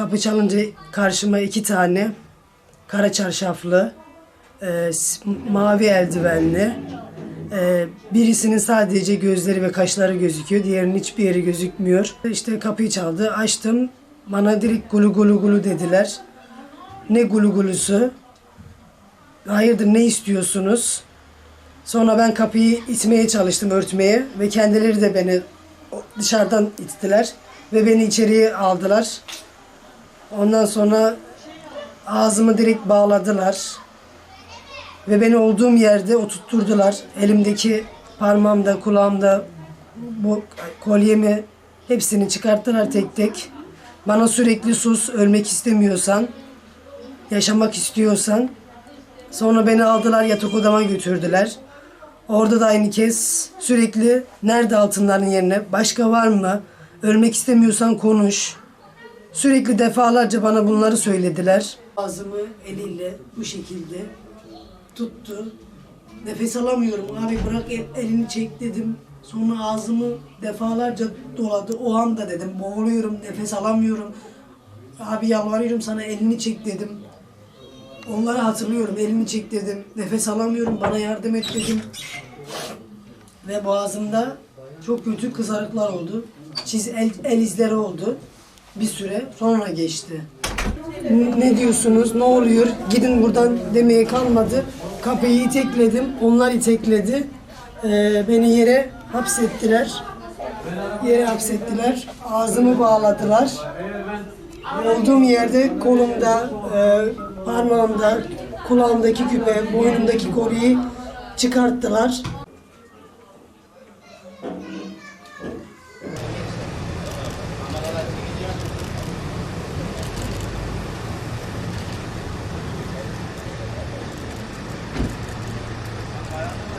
Kapı çalınca karşıma iki tane kara çarşaflı, e, mavi eldivenli, e, birisinin sadece gözleri ve kaşları gözüküyor, diğerinin hiçbir yeri gözükmüyor. İşte kapıyı çaldı, açtım. Bana direkt gulu gulu gulu dediler. Ne gulu gulusu? Hayırdır ne istiyorsunuz? Sonra ben kapıyı itmeye çalıştım örtmeye ve kendileri de beni dışarıdan ittiler ve beni içeriye aldılar. Ondan sonra ağzımı direkt bağladılar ve beni olduğum yerde oturtturdular. Elimdeki parmağımda, kulağımda bu kolyemi hepsini çıkarttılar tek tek. Bana sürekli sus, ölmek istemiyorsan, yaşamak istiyorsan. Sonra beni aldılar yatak odama götürdüler. Orada da aynı kez sürekli nerede altınların yerine başka var mı? Ölmek istemiyorsan konuş. Sürekli defalarca bana bunları söylediler. Ağzımı eliyle bu şekilde tuttu. Nefes alamıyorum. Abi bırak el- elini çek dedim. Sonra ağzımı defalarca doladı. O anda dedim boğuluyorum, nefes alamıyorum. Abi yalvarıyorum sana elini çek dedim. Onları hatırlıyorum. Elini çek dedim. Nefes alamıyorum. Bana yardım et dedim. Ve boğazımda çok kötü kızarıklar oldu. Çiz el, el izleri oldu. Bir süre sonra geçti. Ne diyorsunuz? Ne oluyor? Gidin buradan demeye kalmadı. Kapıyı itekledim. Onlar itekledi. Ee, beni yere hapsettiler. Yere hapsettiler. Ağzımı bağladılar. Olduğum yerde kolumda, e, parmağımda, kulağımdaki küpe, boynumdaki kolyeyi çıkarttılar. Ohio.